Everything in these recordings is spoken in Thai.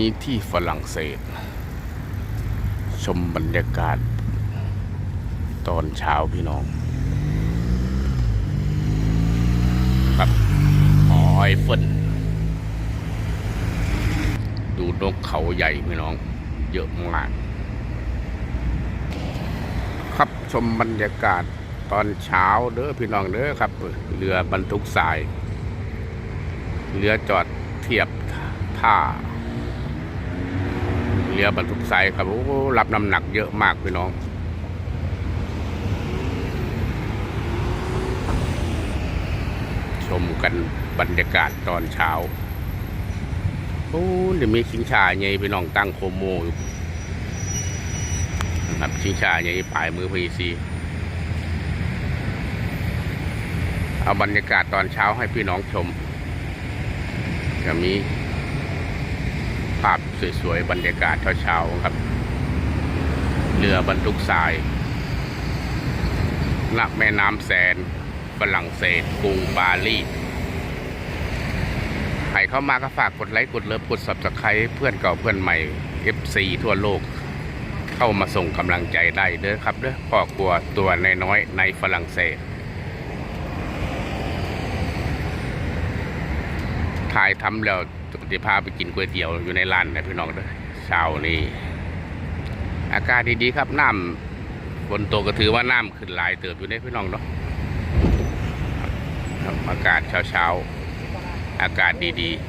นี้ที่ฝรั่งเศส ชมบรรยากาศ ตอนเช้าพี่น้องครับหอไอเฟิลดูนกเขาใหญ่พี่น้อง เยอะมาก ครับชมบรรยากาศตอนเช้าเด้อพี่น้องเด้อครับ เรือบรรทุกทราย เรือจอดเทียบท่า เรือบรรทุกทรายครับโอ้รับน้ำหนักเยอะมากพี่น้องชมกันบรรยากาศตอนเช้าโอ้เดี๋ยวมีชิงชาใหญ่พี่น้องตั้งโคโมอยู่นะครับชิงชาใหญ่ปลายมือพีซีเอาบรรยากาศตอนเช้าให้พี่น้องชมจะมี ภาพสวยๆ บรรยากาศเช้าๆครับ เรือบรรทุกทรายณแม่น้ำแสนฝรั่งเศสกรุงปารีสใครเข้ามาก็ฝากกดไลค์ กดเลิฟกด subscribe เพื่อนเก่าเพื่อนใหม่ FC ทั่วโลก เข้ามาส่งกำลังใจได้เด้อครับเด้อพ่อครัวตัวน้อยๆในฝรั่งเศส ถ่ายทำแล้วจะพาไปกินก๋วยเตี๋ยวอยู่ในร้านนะพี่น้องเด้อเช้านี้อากาศดีๆครับน้ำฝนตกก็ถือว่าน้ำขึ้นหลายเติบอยู่ในพี่น้องเนาะอากาศเช้าๆ อากาศดีๆ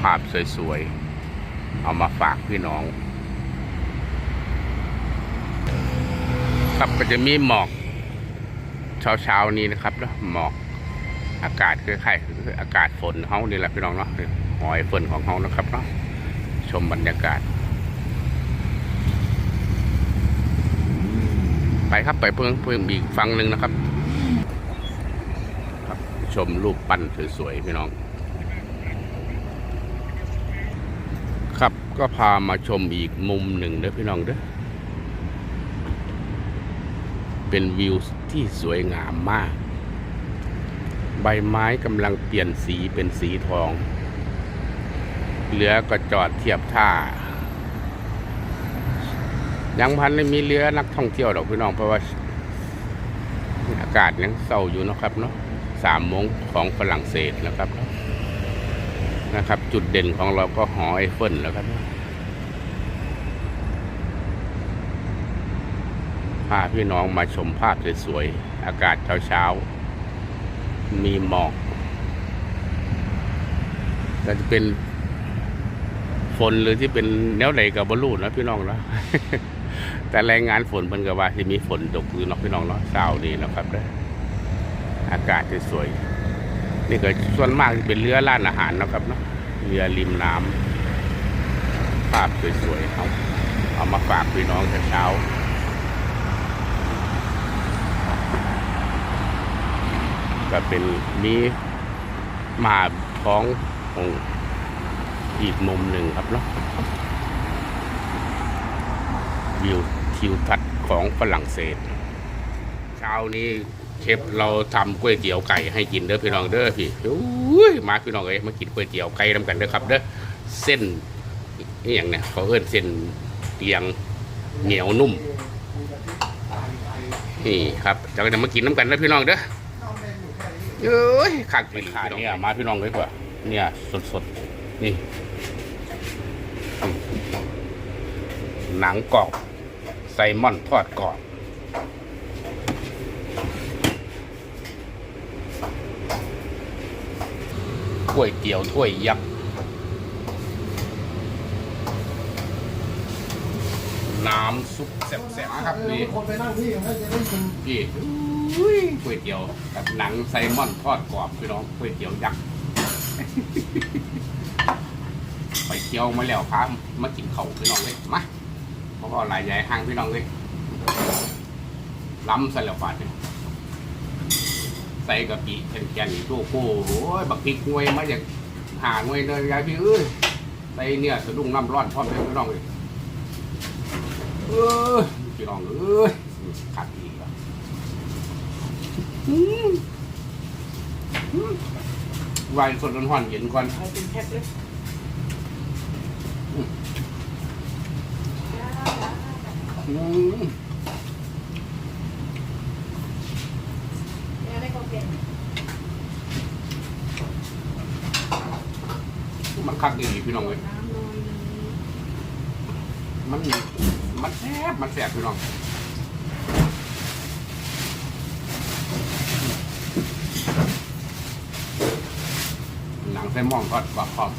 ภาพสวยๆ เอามาฝากพี่น้อง ครับก็จะมีหมอก เช้าๆนี้นะครับเนาะหมอกอากาศคล้ายๆคืออากาศฝนเฮานี่แหละพี่น้องเนาะหอยฝนของเฮานะครับเนาะชมบรรยากาศ ไปครับไปเพิ่งเพิ่งอีกฟังหนึ่งนะครับ ครับชมรูปปั้นสวยๆพี่น้อง ครับก็พามาชมอีกมุมหนึ่งเด้อพี่น้องเด้อเป็นวิว ที่สวยงามมาก ใบไม้กำลังเปลี่ยนสีเป็นสีทอง เรือก็จอดเทียบท่า ยังพันไม่มีเรือนักท่องเที่ยวดอกพี่น้องเพราะว่า อากาศยังเศร้าอยู่นะครับเนาะสามโมงของฝรั่งเศสนะครับนะนะครับ จุดเด่นของเราก็หอไอเฟิลแล้วครับ พาพี่น้องมาชมภาพสวยๆ อากาศเช้าๆ มีหมอกก็จะเป็นฝนหรือที่เป็นแนวไหนกับบรูนะพี่น้องเนาะแต่แรายงานฝนมันก็ว่าที่มีฝนตกคือเนาะพี่น้องเนาะเช้านี้นะครับเด้อากาศสวยๆนี่ก็ส่วนมากเป็นเรือล่านอาหารนะครับเนาะเรือริมน้ำภาพสวยๆเอาเอามาฝากพี่น้องแต่เช้า ก็เป็นมีหมาท้ององอีกมุมหนึ่งครับเนาะวิวทิวทัศน์ของฝรั่งเศส เช้านี้เชฟเราทำก๋วยเตี๋ยวไก่ให้กินเด้อพี่น้องเด้อพี่อุ้ยมาพี่น้องเอ้ยมากินก๋วยเตี๋ยวไก่ทำกันเด้อครับเด้อเส้นนี่อย่างเนี่ยเขาเอิ้นเส้นเตียงเหนียวนุ่มนี่ครับจะก็จะมากินน้ำกันนะพี่น้องเด้อ เอ้ยขาดไปขาดเนี่ยมาพี่น้องเลยกว่าเนี่ยสดสดๆนี่อืมหนังกรอบไซมอนทอดกรอบถ้วยเตี๋ยวถ้วยยักษ์น้ำซุปแซ่บๆครับนี่คนไปนั่งที่ให้จะได้กินพี่อุ้ ยก๋วยเตี๋ยวกับหนังไซมอนทอดกรอบพี่น้องก๋วยเตี๋ยวยักษ์ ไปเที่ยวมาแล้วครับมากินเข่าพี่น้องเลยมาเพราะว่าหลายใหญ่ห้างพี่น้องเลยล้ำใส่แล้วฝาดเนี่ยใส่กะปิแข็งๆตู้โก้โอ้ยบักพริกงวยมาจากหาหน่วยเลยยายพี่เอ้ยใส่เนี่ยสะดุ้งน้ำร้อนพร้อมเลยพี่น้องเลยเออพี่น้องเอ้ยขาดอีกแล้ว อืมอืม วายสดร้อนๆเย็นก่อน เอาเป็นแพ็คเลยอืมเนี่ยได้ก็เป็นมันคักดีพี่น้องเว้ยน้ำลอยมันมันแซ่บมันแซ่บพี่น้องหนังไส้หม่องทอดกรอบขอบ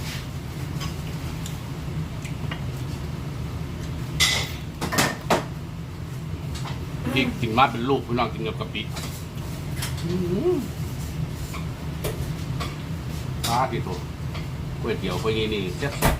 ที่กินมาเป็นลูกพี่น้องกินกับกะปิอื้อหือปลาที่โตก๋วยเตี๋ยวไปนี่นี่แซ่บ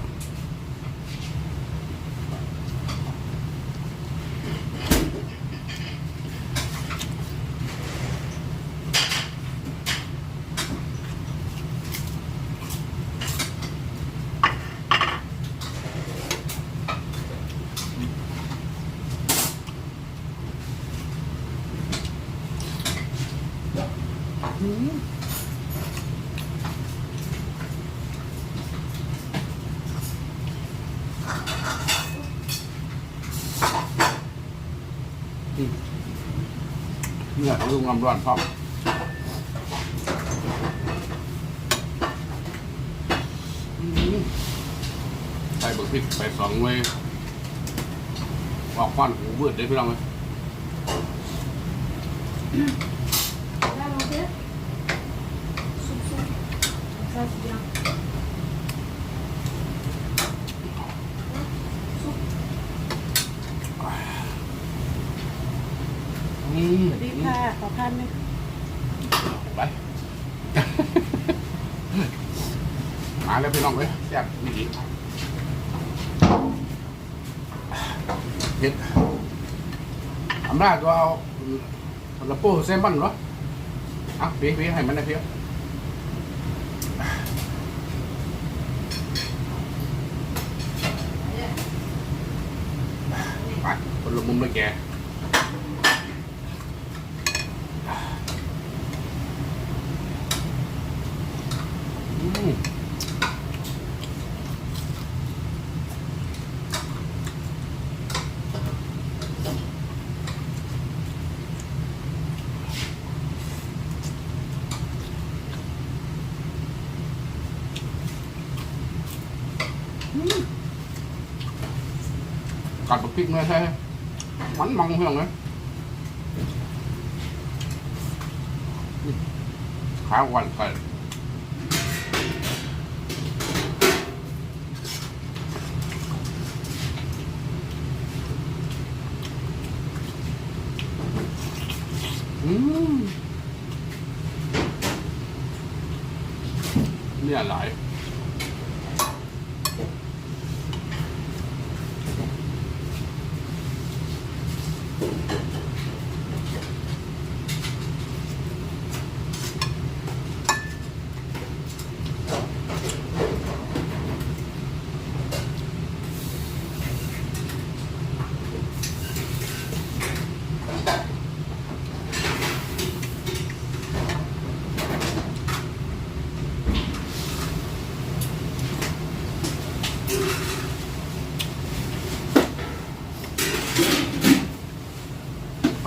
เนี่ยลุงลำร้อนพร้อมใส่บะพริกไปสองเลยออกควันหูเบืดได้พี่น้องเลย ได้ลองเด้ซุปซุปใส่สุดยังซุป อืมสวัสดีค่ะขอพันไหมไป มาแล้วพี่น้องเลยแซ่บนี่ดีเห็ดอำนาจก็เอาละโป้เซมบันเหรออะเพี่พี่ให้มันนะเพี่ไปคนละมุมเลยแกอืม กัดบักพริกเลยใช่มันมังเพียงเลยขาวันใส่อืมเนี่ยหลาย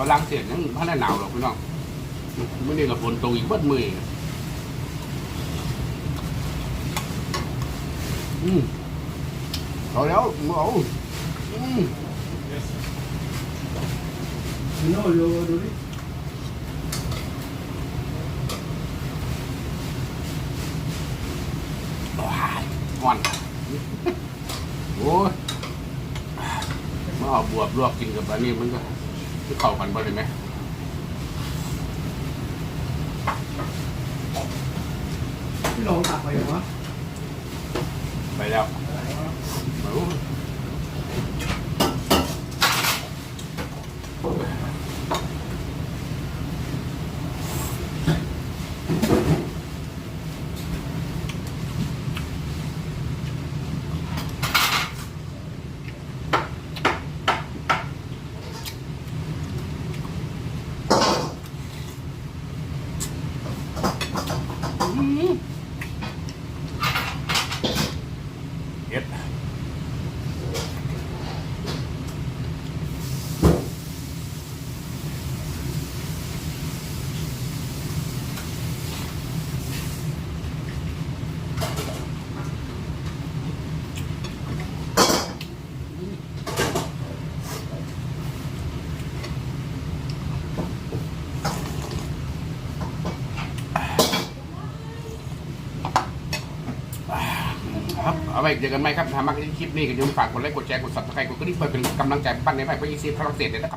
พ ลังเสียงยังพันได้หนาวหรอกพี่น้องไม่ได้กับฝนตกอีกเบิดมืออืมเอาแล้วมึงเอาอืม No, yo lo vi. ว้ายอ่อนโอ้ยมาเอาบวบลวกกินกับอันนี้มันก็ ที่เข้ากันบ่ได้ไหมพี่ลองตักไปเหรอวะไปแล้ว ม เอาไว้เจอกันไหมครับถ้ามักคลิปนี้ก็อย่าลืมฝากกดไลค์กดแชร์กดซับสไครต์กดกระดิ่งเพื่อเป็นกำลังใจปั้นในไพ่พระอีซีฝรั่งเศสเลยนะครับ